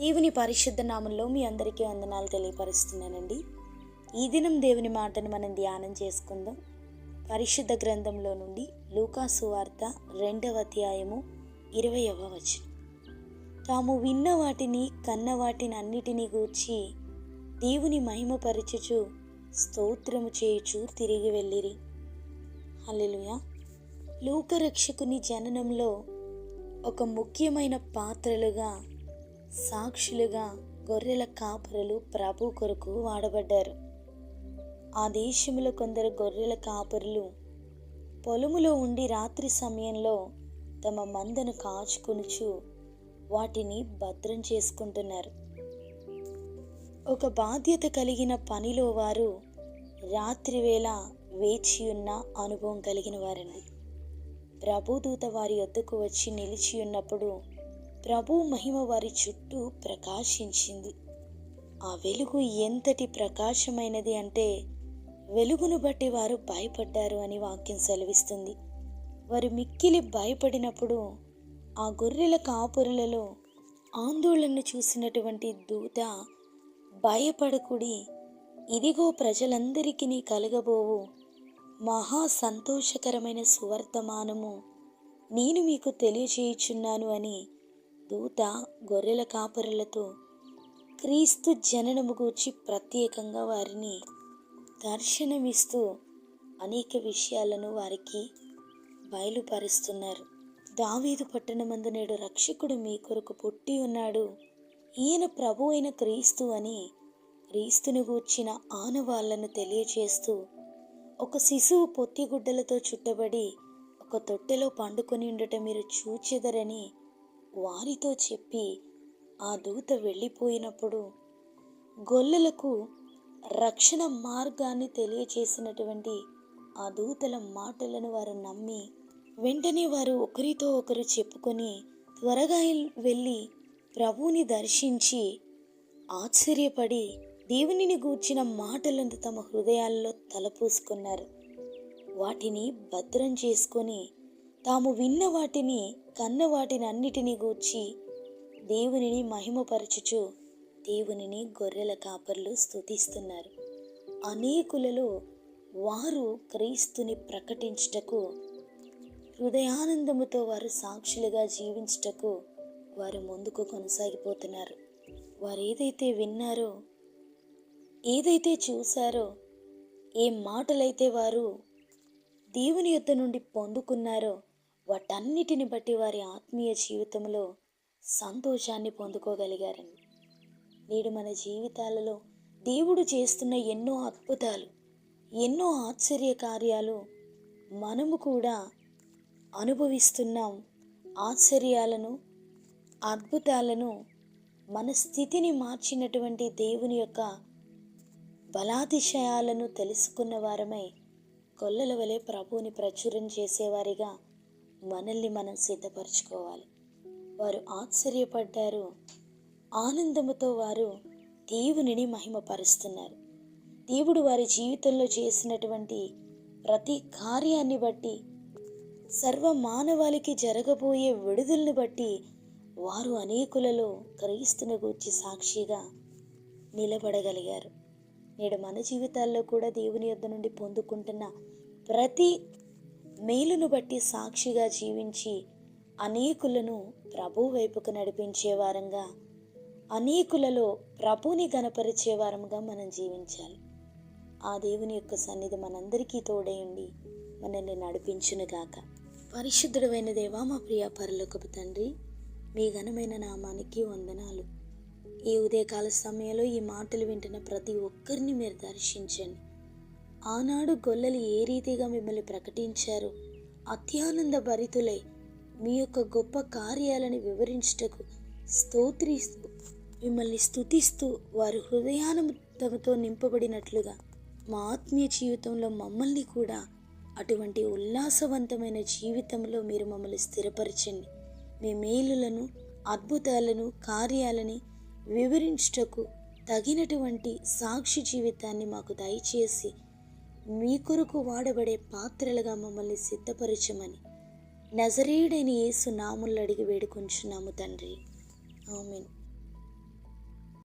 దేవుని పరిశుద్ధ నామంలో మీ అందరికీ వందనాలు తెలియపరుస్తున్నానండి. ఈ దినం దేవుని మాటను మనం ధ్యానం చేసుకుందాం. పరిశుద్ధ గ్రంథంలో నుండి లూకాసు వార్త రెండవ అధ్యాయము ఇరవయవ వచనం. తాము విన్న వాటిని కన్న వాటిని అన్నిటినీ గూర్చి దేవుని మహిమపరచుచు స్తోత్రము చేయుచు తిరిగి వెళ్ళిరి. హల్లెలూయా. లోకరక్షకుని జననంలో ఒక ముఖ్యమైన పాత్రలుగా సాక్షులుగా గొర్రెల కాపరులు ప్రభు కొరకు వాడబడ్డారు. ఆ దేశంలో కొందరు గొర్రెల కాపరులు పొలములో ఉండి రాత్రి సమయంలో తమ మందను కాచుకొనుచు వాటిని భద్రం చేసుకుంటున్నారు. ఒక బాధ్యత కలిగిన పనిలో వారు రాత్రివేళ వేచి ఉన్న అనుభవం కలిగిన వారండి ప్రభుదూత వారి వద్దకు వచ్చి నిలిచి ఉన్నప్పుడు ప్రభు మహిమ వారి చుట్టూ ప్రకాశించింది. ఆ వెలుగు ఎంతటి ప్రకాశమైనది అంటే వెలుగును బట్టి వారు భయపడ్డారు అని వాక్యం సెలవిస్తుంది. వారు మిక్కిలి భయపడినప్పుడు ఆ గొర్రెల కాపురులలో ఆందోళన చూసినటువంటి దూత భయపడకుడి ఇదిగో ప్రజలందరికీ కలగబోవు. మహా సంతోషకరమైన సువర్తమానము నేను మీకు తెలియచేయుచున్నాను అని దూత గొర్రెల కాపరులతో క్రీస్తు జననము గూర్చి ప్రత్యేకంగా వారిని దర్శనమిస్తూ అనేక విషయాలను వారికి బయలుపరుస్తున్నారు. దావీదు పట్టణమందు నేడు రక్షకుడు మీ కొరకు పుట్టి ఉన్నాడు. ఈయన ప్రభు అయిన క్రీస్తు అని క్రీస్తును గూర్చిన ఆనవాళ్ళను తెలియచేస్తూ ఒక శిశువు పొత్తిగుడ్డలతో చుట్టబడి ఒక తొట్టెలో పండుకొని ఉండటం మీరు చూచెదరని వారితో చెప్పి ఆ దూత వెళ్ళిపోయినప్పుడు గొల్లలకు రక్షణ మార్గాన్ని తెలియచేసినటువంటి ఆ దూతల మాటలను వారు నమ్మి వెంటనే వారు ఒకరితో ఒకరు చెప్పుకొని త్వరగా వెళ్ళి ప్రభువుని దర్శించి ఆశ్చర్యపడి దేవునిని గూర్చిన మాటలను తమ హృదయాల్లో తలపూసుకున్నారు. వాటిని భద్రం చేసుకొని తాము విన్న వాటిని కన్న వాటిని అన్నిటినీ గూర్చి దేవునిని మహిమపరచుచు దేవునిని గొర్రెల కాపర్లు స్థుతిస్తున్నారు అనేకులలో వారు క్రీస్తుని ప్రకటించుటకు హృదయానందముతో వారు సాక్షులుగా జీవించుటకు వారు ముందుకు కొనసాగిపోతున్నారు. వారు ఏదైతే విన్నారో ఏదైతే చూశారో ఏ మాటలైతే వారు దేవుని యొద్ద నుండి పొందుకున్నారో వాటన్నిటిని బట్టి వారి ఆత్మీయ జీవితంలో సంతోషాన్ని పొందుకోగలిగారండి. నేడు మన జీవితాలలో దేవుడు చేస్తున్న ఎన్నో అద్భుతాలు ఎన్నో ఆశ్చర్య కార్యాలు మనము కూడా అనుభవిస్తున్నాం. ఆశ్చర్యాలను అద్భుతాలను మన స్థితిని మార్చినటువంటి దేవుని యొక్క బలాతిశయాలను తెలుసుకున్న వారమై కొల్లల వలె ప్రభువుని ప్రచురం చేసేవారిగా మనల్ని మనం సిద్ధపరచుకోవాలి. వారు ఆశ్చర్యపడ్డారు. ఆనందముతో వారు దేవునిని మహిమపరుస్తున్నారు. దేవుడు వారి జీవితంలో చేసినటువంటి ప్రతి కార్యాన్ని బట్టి సర్వ మానవాళికి జరగబోయే విడుదలను బట్టి వారు అనేకులలో క్రీస్తుని గూర్చి సాక్షిగా నిలబడగలిగారు. నేడు మన జీవితాల్లో కూడా దేవుని యొద్ద నుండి పొందుకుంటున్న ప్రతి మేలును బట్టి సాక్షిగా జీవించి అనేకులను ప్రభు వైపుకు నడిపించే వారంగా అనేకులలో ప్రభుని గనపరిచే వారంగా మనం జీవించాలి. ఆ దేవుని యొక్క సన్నిధి మనందరికీ తోడేయండి మనల్ని నడిపించునుగాక. పరిశుద్ధుడమైన దేవా మా ప్రియ పరలోకపు తండ్రి మీ ఘనమైన నామానికి వందనాలు. ఈ ఉదయకాల సమయంలో ఈ మాటలు వింటున్న ప్రతి ఒక్కరిని మీరు దర్శించండి. ఆనాడు గొల్లలు ఏ రీతిగా మిమ్మల్ని ప్రకటించారు? అత్యానంద భరితులై మీ యొక్క గొప్ప కార్యాలను వివరించుటకు స్తోత్రిస్తూ మిమ్మల్ని స్తుతిస్తూ వారు హృదయానందంతో నింపబడినట్లుగా మా ఆత్మీయ జీవితంలో మమ్మల్ని కూడా అటువంటి ఉల్లాసవంతమైన జీవితంలో మీరు మమ్మల్ని స్థిరపరచండి. మీ మేలులను అద్భుతాలను కార్యాలని వివరించుటకు తగినటువంటి సాక్షి జీవితాన్ని మాకు దయచేసి మీ కొరకు వాడబడే పాత్రలుగా మమ్మల్ని సిద్ధపరచమని నజరేయుడైన యేసు నాములు అడిగి వేడుకొంచున్నాము తండ్రి. ఆమెన్.